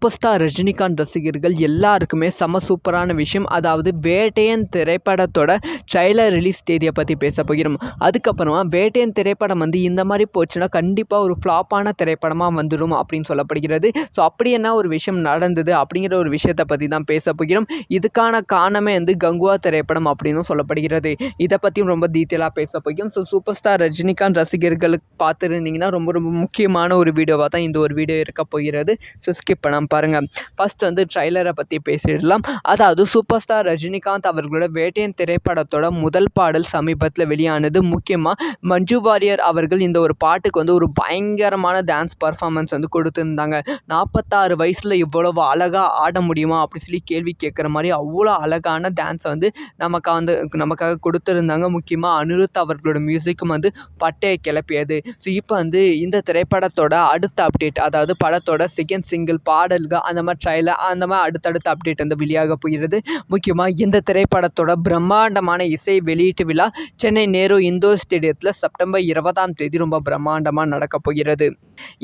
Super star Rajinikanth ரசிகர்கள் எல்லாருக்குமே செம சூப்பரான விஷயம். அதாவது வேட்டையன் திரைப்படத்தோட ட்ரைலர் ரிலீஸ் தேதியை பற்றி பேச போகிறோம். அதுக்கப்புறமா வேட்டையன் திரைப்படம் வந்து இந்த மாதிரி போச்சுன்னா கண்டிப்பாக ஒரு ஃப்ளாப்பான திரைப்படமாக வந்துடும் அப்படின்னு சொல்லப்படுகிறது. ஸோ அப்படி என்ன ஒரு விஷயம் நடந்தது அப்படிங்கிற ஒரு விஷயத்தை பற்றி தான் பேச போகிறோம். இதுக்கான காரணமே வந்து கங்குவா திரைப்படம் அப்படின்னு சொல்லப்படுகிறது. இதை பற்றியும் ரொம்ப டீட்டெயிலாக பேச போகிறோம். ஸோ சூப்பர் ஸ்டார் ரஜினிகாந்த் ரசிகர்களுக்கு பார்த்துருந்தீங்கன்னா ரொம்ப ரொம்ப முக்கியமான ஒரு வீடியோவாக தான் இந்த ஒரு வீடியோ இருக்க போகிறது. ஸோ ஸ்கிப் பண்ணாமல் பாருங்கள் ஃபஸ்ட் வந்து ட்ரைலரை பற்றி பேசிடலாம். அதாவது சூப்பர் ஸ்டார் ரஜினிகாந்த் அவர்களோட வேட்டையன் திரைப்படத்தோட முதல் பாடல் சமீபத்தில் வெளியானது. முக்கியமாக மஞ்சு வாரியர் அவர்கள் இந்த ஒரு பாட்டுக்கு வந்து ஒரு பயங்கரமான டான்ஸ் பர்ஃபார்மன்ஸ் வந்து கொடுத்துருந்தாங்க. நாற்பத்தாறு வயசில் இவ்வளவு அழகாக ஆட முடியுமா அப்படி சொல்லி கேள்வி கேட்குற மாதிரி அவ்வளோ அழகான டான்ஸை வந்து நமக்கு வந்து நமக்காக கொடுத்துருந்தாங்க. முக்கியமாக அனிருத் அவர்களோட மியூசிக்கும் வந்து பட்டையை கிளப்பியது. ஸோ இப்போ வந்து இந்த திரைப்படத்தோட அடுத்த அப்டேட் அதாவது படத்தோட செகண்ட் சிங்கிள் பாடல்கள் அந்த மாதிரி ட்ரைலர் அந்த மாதிரி அடுத்தடுத்த அப்டேட் வந்து வெளியாக போகிறது முக்கியமாக இந்த திரைப்படத்தோட பிரம்மாண்டமான இசை வெளியீட்டு விழா சென்னை நேரு இந்தோர் ஸ்டேடியத்தில் செப்டம்பர் இருபதாம் தேதி ரொம்ப பிரம்மாண்டமாக நடக்கப் போகிறது.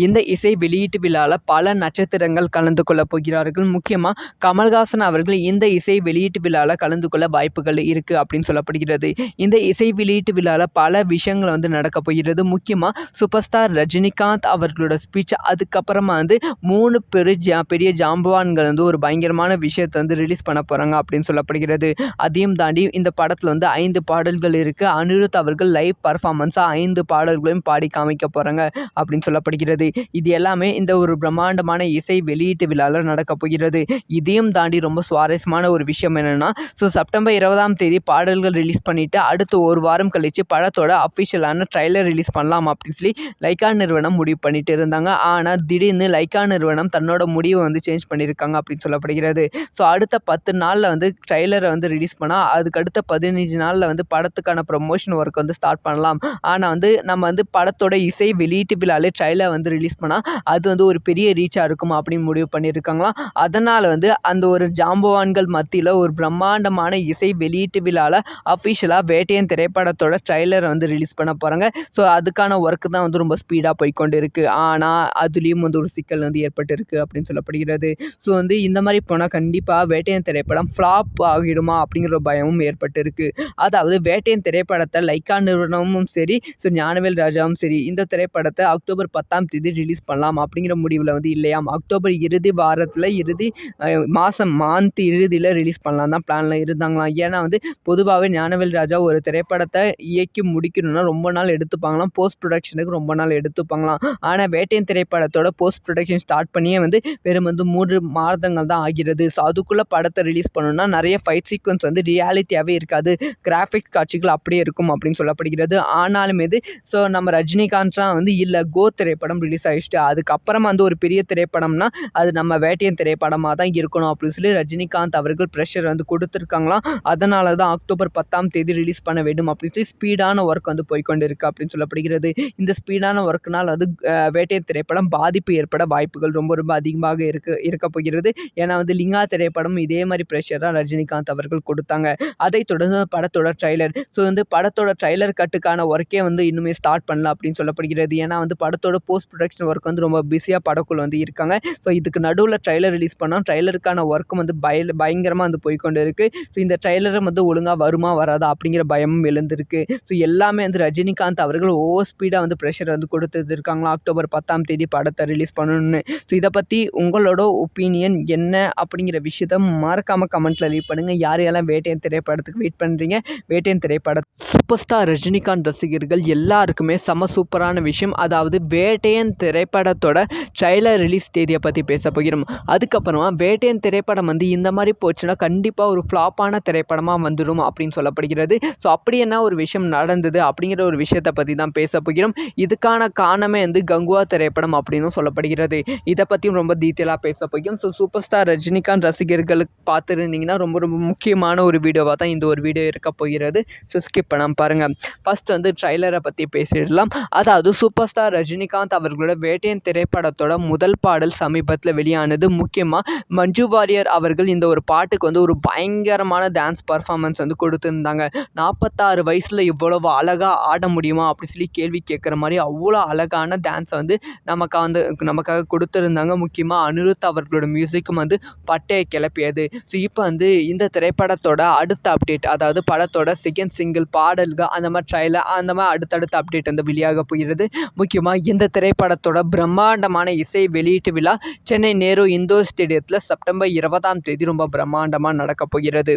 இந்த இசை வெளியீட்டு விழாவில் பல நட்சத்திரங்கள் கலந்து கொள்ள போகிறார்கள். முக்கியமாக கமல்ஹாசன் அவர்கள் இந்த இசை வெளியீட்டு விழாவில் கலந்து கொள்ள வாய்ப்புகள் இருக்குது அப்படின்னு சொல்லப்படுகிறது. இந்த இசை வெளியீட்டு விழாவில் பல விஷயங்கள் வந்து நடக்க போகிறது. முக்கியமாக சூப்பர் ஸ்டார் ரஜினிகாந்த் அவர்களோட ஸ்பீச் அதுக்கப்புறமா வந்து மூணு பெரு பெரிய ஜாம்பவான்கள் வந்து ஒரு பயங்கரமான விஷயத்தை வந்து ரிலீஸ் பண்ண போகிறாங்க அப்படின்னு சொல்லப்படுகிறது. அதையும் தாண்டி இந்த படத்தில் வந்து ஐந்து பாடல்கள் இருக்குது அனிருத் அவர்கள் லைவ் பர்ஃபார்மன்ஸாக ஐந்து பாடல்களையும் பாடி காமிக்க போகிறாங்க அப்படின்னு சொல்லப்படுகிறது. இது எல்லாமே இந்த ஒரு பிரம்மாண்டமான இசை வெளியீட்டு விழாவில் நடக்க போகிறது. இதையும் தாண்டி ரொம்ப சுவாரஸ்யமான ஒரு விஷயம் என்னென்னா ஸோ செப்டம்பர் இருபதாம் தேதி பாடல்கள் ரிலீஸ் பண்ணிவிட்டு அடுத்த ஒரு வாரம் கழித்து படத்தோட அஃபிஷியலான ட்ரைலர் ரிலீஸ் பண்ணலாம் அப்படின்னு சொல்லி லைக்கா நிறுவனம் முடிவு பண்ணிட்டு இருந்தாங்க. ஆனால் திடீர்னு லைக்கா நிறுவனம் தன்னோட முடிவு வந்து சேஞ்ச் பண்ணியிருக்காங்க அப்படின்னு சொல்லப்படுகிறது. ஸோ அடுத்த பத்து நாளில் வந்து ட்ரைலரை வந்து ரிலீஸ் பண்ணால் அதுக்கு அடுத்த பதினஞ்சு நாளில் வந்து படத்துக்கான ப்ரொமோஷன் ஒர்க் வந்து ஸ்டார்ட் பண்ணலாம். ஆனால் வந்து நம்ம வந்து படத்தோட இசை வெளியீட்டு விழாலே ட்ரெய்லர் வந்து ரிலீஸ் பண்ணால் அது வந்து ஒரு பெரிய ரீச்சாக இருக்கும் அப்படின்னு முடிவு பண்ணியிருக்காங்களாம் அதனால் வந்து அந்த ஒரு ஜாம்பவான்கள் மத்தியில் ஒரு பிரம்மாண்டமான இசை வெளியீட்டு விழாவில் அஃபிஷியலாக வேட்டையன் திரைப்படத்தோட ட்ரெய்லரை வந்து ரிலீஸ் பண்ண போகிறாங்க ஸோ அதுக்கான ஒர்க்கு தான் வந்து ரொம்ப ஸ்பீடாக போய்க்கொண்டு இருக்குது ஆனால் அதுலேயும் வந்து ஒரு சிக்கல் வந்து ஏற்பட்டு இருக்குது அப்படின்னு சொல்லப்படுகிறது ஸோ வந்து இந்த மாதிரி போனால் கண்டிப்பாக வேட்டையன் திரைப்படம் ஃப்ளாப் ஆகிடுமா அப்படிங்கிற ஒரு பயமும் ஏற்பட்டிருக்கு. அதாவது வேட்டையன் திரைப்படத்தை லைக்கா நிறுவனமும் சரி ஸோ ஞானவேல் ராஜாவும் சரி இந்த திரைப்படத்தை அக்டோபர் பத்தாம் தேதி ரிலீஸ் பண்ணலாம் அப்படிங்கிற முடிவில் வந்து இல்லையாம் அக்டோபர் இறுதி வாரத்தில் இறுதி மாதம் மாந்த் இறுதியில் ரிலீஸ் பண்ணலாம் தான் பிளானில் இருந்தாங்களாம். ஏன்னா வந்து பொதுவாகவே ஞானவேல் ராஜா ஒரு திரைப்படத்தை இயக்கி முடிக்கணும்னா ரொம்ப நாள் எடுத்துப்பாங்களாம். போஸ்ட் ப்ரொடக்ஷனுக்கு ரொம்ப நாள் எடுத்துப்பாங்களாம். ஆனால் வேட்டையன் திரைப்படத்தோட போஸ்ட் ப்ரொடக்ஷன் ஸ்டார்ட் பண்ணியே வந்து வெறும் வந்து மூன்று மாதங்கள் தான் ஆகிறது. ஸோ அதுக்குள்ளே படத்தை ரிலீஸ் பண்ணணும்னா நிறைய ஃபைட் சீக்வன்ஸ் வந்து ரியாலிட்டியாகவே இருக்காது. கிராஃபிக்ஸ் காட்சிகள் அப்படியே இருக்கும் அப்படின்னு சொல்லப்படுகிறது. ஆனாலும் இது ஸோ நம்ம ரஜினிகாந்த்லாம் வந்து இல்லை கோ திரைப்படம் ரிலீஸ் ஆகிடுச்சு அதுக்கப்புறமா வந்து ஒரு பெரிய திரைப்படம்னா அது நம்ம வேட்டையன் திரைப்படமாக தான் இருக்கணும் அப்படின்னு சொல்லி ரஜினிகாந்த் அவர்கள் ப்ரெஷர் வந்து கொடுத்துருக்காங்களாம். அதனால தான் அக்டோபர் பத்தாம் தேதி ரிலீஸ் பண்ண வேண்டும் அப்படின்னு சொல்லி ஸ்பீடான ஒர்க் வந்து போய்க்கொண்டு இருக்குது அப்படின்னு சொல்லப்படுகிறது. இந்த ஸ்பீடான ஒர்க்னால் வந்து வேட்டையன் திரைப்படம் பாதிப்பு ஏற்பட வாய்ப்புகள் ரொம்ப ரொம்ப அதிகமாக இருக்க இருக்க போகிறது. ஏன்னா வந்து லிங்கா திரைப்படம் இதே மாதிரி ப்ரெஷர் தான் ரஜினிகாந்த் அவர்கள் கொடுத்தாங்க. அதை தொடர்ந்து படத்தோட ட்ரைலர் ஸோ வந்து படத்தோட ட்ரைலர் கட்டுக்கான ஒர்க்கே வந்து இன்னுமே ஸ்டார்ட் பண்ணலாம் அப்படின்னு சொல்லப்படுகிறது. ஏன்னா வந்து படத்தோட போஸ்ட் ப்ரொடக்ஷன் ஒர்க் வந்து ரொம்ப பிஸியாக படக்குள்ள வந்து இருக்காங்க. ஸோ இதுக்கு நடுவில் ட்ரைலர் ரிலீஸ் பண்ணோம். ட்ரைலருக்கான ஒர்க்கும் வந்து பய பயங்கரமாக வந்து போய்க்கொண்டு இருக்குது ஸோ இந்த ட்ரைலரும் வந்து ஒழுங்காக வருமா வராதா அப்படிங்கிற பயமும் எழுந்திருக்கு. ஸோ எல்லாமே வந்து ரஜினிகாந்த் அவர்கள் ஓவர் ஸ்பீடாக வந்து ப்ரெஷர் வந்து கொடுத்துருக்காங்களா அக்டோபர் பத்தாம் தேதி படத்தை ரிலீஸ் பண்ணணும்னு. ஸோ இதை பற்றி உங்களோட ஒப்பீனியன் என்ன அப்படிங்கிற விஷயத்த மறக்காமல் கமெண்ட்டில் லீவ் பண்ணுங்கள் யார் யாரெல்லாம் வேட்டையன் திரைப்படத்துக்கு வெயிட் பண்ணுறீங்க வேட்டையன் திரைப்பட சூப்பர் ஸ்டார் ரஜினிகாந்த் ரசிகர்கள் எல்லாருக்குமே செம சூப்பரான விஷயம். அதாவது வேட்டையன் திரைப்படத்தோட ட்ரைலர் ரிலீஸ் தேதியை பற்றி பேச போகிறோம். அதுக்கப்புறமா வேட்டையன் திரைப்படம் வந்து இந்த மாதிரி போச்சுன்னா கண்டிப்பாக ஒரு ஃப்ளாப்பான திரைப்படமாக வந்துடும் அப்படின்னு சொல்லப்படுகிறது. ஸோ அப்படி என்ன ஒரு விஷயம் நடந்தது அப்படிங்கிற ஒரு விஷயத்தை பற்றி தான் பேச போகிறோம். இதுக்கான காரணமே வந்து கங்குவா திரைப்படம் அப்படின்னு சொல்லப்படுகிறது. இதை பற்றியும் ரொம்ப டீட்டெயிலாக பேச போகும் ஸோ சூப்பர் ஸ்டார் ரஜினிகாந்த் ரசிகர்களுக்கு பார்த்துருந்தீங்கன்னா ரொம்ப ரொம்ப முக்கியமான ஒரு வீடியோவாக தான் இந்த ஒரு வீடியோ இருக்க போகிறது. ஸோ ஸ்கிப் பண்ணாமல் பாருங்கள் ஃபஸ்ட் வந்து ட்ரைலரை பற்றி பேசிடலாம். அதாவது சூப்பர் ஸ்டார் ரஜினிகாந்த் அவர்களோட வேட்டையன் திரைப்படத்தோட முதல் பாடல் சமீபத்தில் வெளியானது முக்கியமாக மஞ்சு வாரியர் அவர்கள் இந்த ஒரு பாட்டுக்கு வந்து ஒரு பயங்கரமான டான்ஸ் பர்ஃபார்மன்ஸ் வந்து கொடுத்துருந்தாங்க. நாற்பத்தாறு வயசில் இவ்வளவு அழகாக ஆட முடியுமா அப்படின்னு சொல்லி கேள்வி கேட்குற மாதிரி அவ்வளோ அழகான டான்ஸை வந்து நமக்கு வந்து நமக்காக கொடுத்துருந்தாங்க. முக்கியமாக அனிருத் அவர்களோட மியூசிக்கும் வந்து பட்டையை கிளப்பியது. ஸோ இப்போ வந்து இந்த திரைப்படத்தோட அடுத்த அப்டேட் அதாவது படத்தோட செகண்ட் சிங்கிள் பாடல்கள் அந்த மாதிரி ட்ரைலர் அந்த மாதிரி அடுத்தடுத்த அப்டேட் வந்து வெளியாக போகிறது முக்கியமாக இந்த திரைப்படத்தோட பிரம்மாண்டமான இசை வெளியீட்டு விழா சென்னை நேரு இந்தோர் ஸ்டேடியத்தில் செப்டம்பர் இருபதாம் தேதி ரொம்ப பிரம்மாண்டமாக நடக்கப் போகிறது.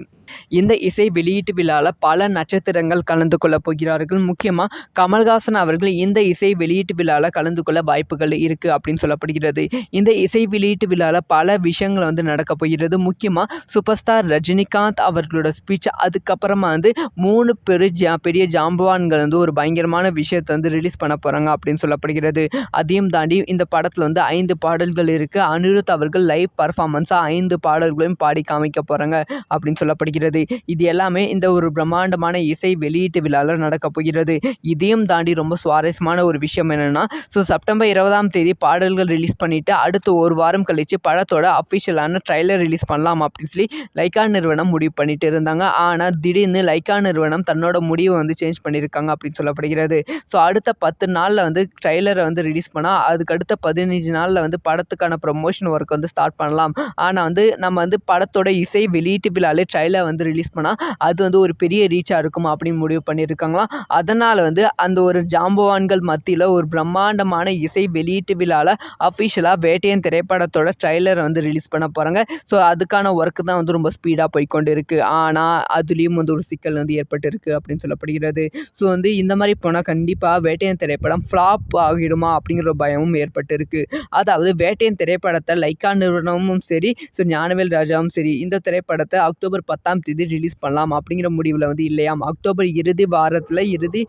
இந்த இசை வெளியீட்டு விழாவில் பல நட்சத்திரங்கள் கலந்து கொள்ளப் போகிறார்கள். முக்கியமாக கமல்ஹாசன் அவர்கள் இந்த இசை வெளியீட்டு விழாவில் கலந்து கொள்ள வாய்ப்புகள் இருக்குது அப்படின்னு சொல்லப்படுகிறது. இந்த இசை வெளியீட்டு விழாவில் பல விஷயங்கள் வந்து நடக்க போகிறது. முக்கியமாக சூப்பர் ஸ்டார் ரஜினிகாந்த் அவர்களோட ஸ்பீச் அதுக்கப்புறமா வந்து மூணு பெரு ஜா பெரிய ஜாம்பவான்கள் வந்து ஒரு பயங்கரமான விஷயத்தை வந்து ரிலீஸ் பண்ண போகிறாங்க அப்படின்னு சொல்லப்படுகிறது. அதையும் தாண்டி இந்த படத்தில் வந்து ஐந்து பாடல்கள் இருக்குது அனிருத் அவர்கள் லைவ் பர்ஃபார்மன்ஸாக ஐந்து பாடல்களையும் பாடி காமிக்க போகிறாங்க அப்படின்னு சொல்லப்படுகிறது. இது எல்லாமே இந்த ஒரு பிரம்மாண்டமான இசை வெளியீட்டு விழாவில் நடக்க போகிறது. இதையும் தாண்டி ரொம்ப சுவாரஸ்யமான ஒரு விஷயம் என்னென்னா ஸோ செப்டம்பர் இருபதாம் தேதி பாடல்கள் ரிலீஸ் பண்ணிவிட்டு அடுத்த ஒரு வாரம் கழித்து படத்தோட அஃபிஷியலான ட்ரைலர் ரிலீஸ் பண்ணலாம் அப்படின்னு சொல்லி லைக்கா நிறுவனம் முடிவு பண்ணிட்டு இருந்தாங்க. ஆனால் திடீர்னு லைக்கா நிறுவனம் தன்னோட முடிவை வந்து சேஞ்ச் பண்ணியிருக்காங்க அப்படின்னு சொல்லப்படுகிறது. ஸோ அடுத்த பத்து நாளில் வந்து ட்ரைலரை வந்து ரிலீஸ் பண்ணால் அதுக்கு அடுத்த பதினஞ்சு நாளில் வந்து படத்துக்கான ப்ரொமோஷன் ஒர்க் வந்து ஸ்டார்ட் பண்ணலாம். ஆனால் வந்து நம்ம வந்து படத்தோட இசை வெளியீட்டு விழாலே ட்ரைலர் வந்து ரிலீஸ் பண்ணால் அது வந்து ஒரு பெரிய ரீச்சாக இருக்கும் அப்படின்னு முடிவு பண்ணியிருக்காங்களாம் அதனால் வந்து அந்த ஒரு ஜாம்பவான்கள் மத்தியில் ஒரு பிரம்மாண்டமான இசை வெளியீட்டு விழாவில் அஃபிஷியலாக வேட்டையன் படத்தோட ட்ரைலரை வந்து ரிலீஸ் பண்ண போகிறாங்க ஸோ அதுக்கான ஒர்க்கு தான் வந்து ரொம்ப ஸ்பீடாக போய்க்கொண்டு இருக்குது ஆனால் அதுலேயும் வந்து ஒரு சிக்கல் வந்து ஏற்பட்டிருக்கு அப்படின்னு சொல்லப்படுகிறது. ஸோ வந்து இந்த மாதிரி போனால் கண்டிப்பாக வேட்டையன் திரைப்படம் ஃப்ளாப் ஆகிடுமா அப்படிங்கிற ஒரு பயமும் ஏற்பட்டிருக்கு. அதாவது வேட்டையன் திரைப்படத்தை லைக்கா நிறுவனமும் சரி ஸோ ஞானவேல் ராஜாவும் சரி இந்த திரைப்படத்தை அக்டோபர் பத்தாம் தேதி ரிலீஸ் பண்ணலாம் அப்படிங்கிற முடிவில் வந்து இல்லையாம் அக்டோபர் இறுதி வாரத்தில் இறுதி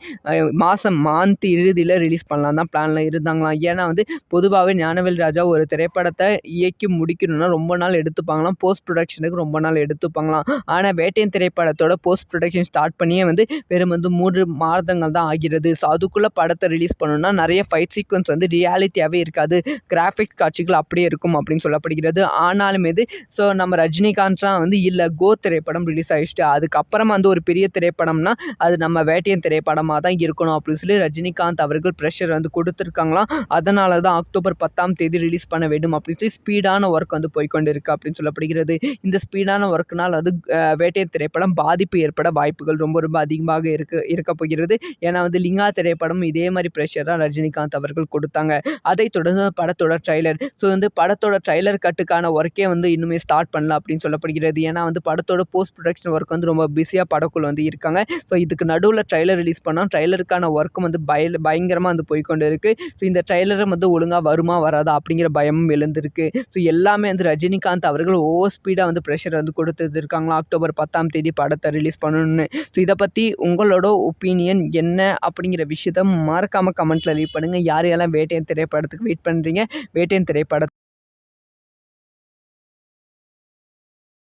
மாதம் மாந்த் இறுதியில் ரிலீஸ் பண்ணலாம் தான் பிளானில் இருந்தாங்களாம். ஏன்னா வந்து பொதுவாகவே ஞானவேல் ராஜா ஒரு திரைப்படத்தை இயக்கி முடிக்கணும்னா ரொம்ப நாள் எடுத்துப்பாங்களாம். போஸ்ட் ப்ரொடக்ஷனுக்கு ரொம்ப நாள் எடுத்துப்பாங்களாம். ஆனால் வேட்டையன் திரைப்படத்தோட போஸ்ட் ப்ரொடக்ஷன் ஸ்டார்ட் பண்ணியே வந்து வெறும் வந்து மூன்று மாதங்கள் தான் ஆகிறது. ஸோ அதுக்குள்ளே படத்தை ரிலீஸ் பண்ணணும்னா நிறைய ஃபைட் சீக்வன்ஸ் வந்து ரியாலிட்டியாகவே இருக்காது. கிராஃபிக்ஸ் காட்சிகள் அப்படியே இருக்கும் அப்படின்னு சொல்லப்படுகிறது. ஆனாலும் இது ஸோ நம்ம ரஜினிகாந்த்லாம் வந்து இல்லை கோ திரைப்படம் ரிலீஸ் ஆகிடுச்சு அதுக்கப்புறமா வந்து ஒரு பெரிய திரைப்படம்னா அது நம்ம வேட்டையன் திரைப்படமாக தான் இருக்கணும் அப்படின்னு சொல்லி ரஜினிகாந்த் அவர்கள் ப்ரெஷர் வந்து கொடுத்துருக்காங்களாம். அதனால தான் அக்டோபர் பத்தாம் தேதி ரிலீஸ் பண்ண வேண்டும் அப்படின்னு சொல்லி ஸ்பீடான ஒர்க் வந்து போய்கொண்டு இருக்குது அப்படின்னு சொல்லப்படுகிறது. இந்த ஸ்பீடான ஒர்க்குனால் வந்து வேட்டையர் திரைப்படம் பாதிப்பு ஏற்பட வாய்ப்புகள் ரொம்ப ரொம்ப அதிகமாக இருக்கு இருக்க போகிறது. ஏன்னா வந்து லிங்கா திரைப்படம் இதே மாதிரி ப்ரெஷர் தான் ரஜினிகாந்த் அவர்கள் கொடுத்தாங்க. அதைத் தொடர்ந்து படத்தோட ட்ரைலர் ஸோ வந்து படத்தோட ட்ரைலர் கட்டுக்கான ஒர்க்கே வந்து இன்னுமே ஸ்டார்ட் பண்ணல அப்படின்னு சொல்லப்படுகிறது. ஏன்னா வந்து படத்தோட போஸ்ட் ப்ரொடக்ஷன் ஒர்க் வந்து ரொம்ப பிஸியாக படக்குள்ள வந்து இருக்காங்க. ஸோ இதுக்கு நடுவில் ட்ரைலர் ரிலீஸ் பண்ணோம் ட்ரைலருக்கான ஒர்க்கும் வந்து பய பயங்கரமாக வந்து போய்க்கொண்டு இருக்குது ஸோ இந்த ட்ரைலரும் வந்து ஒழுங்காக வருமா வராதா அப்படிங்கிற பயமும் வந்திருக்கு. ஸோ எல்லாமே வந்து ரஜினிகாந்த் அவர்கள் ஓவர் ஸ்பீடாக வந்து ப்ரெஷர் வந்து கொடுத்துட்டு இருக்காங்களா? அக்டோபர் பத்தாம் தேதி படத்தை ரிலீஸ் பண்ணணும்னு. ஸோ இதை பற்றி உங்களோட ஒப்பீனியன் என்ன அப்படிங்கிற விஷயத்த மறக்காமல் கமெண்ட்டில் லீவ் பண்ணுங்கள் யார் யாரெல்லாம் வேட்டையன் திரைப்படத்துக்கு வெயிட் பண்ணுறீங்க வேட்டையன் திரைப்பட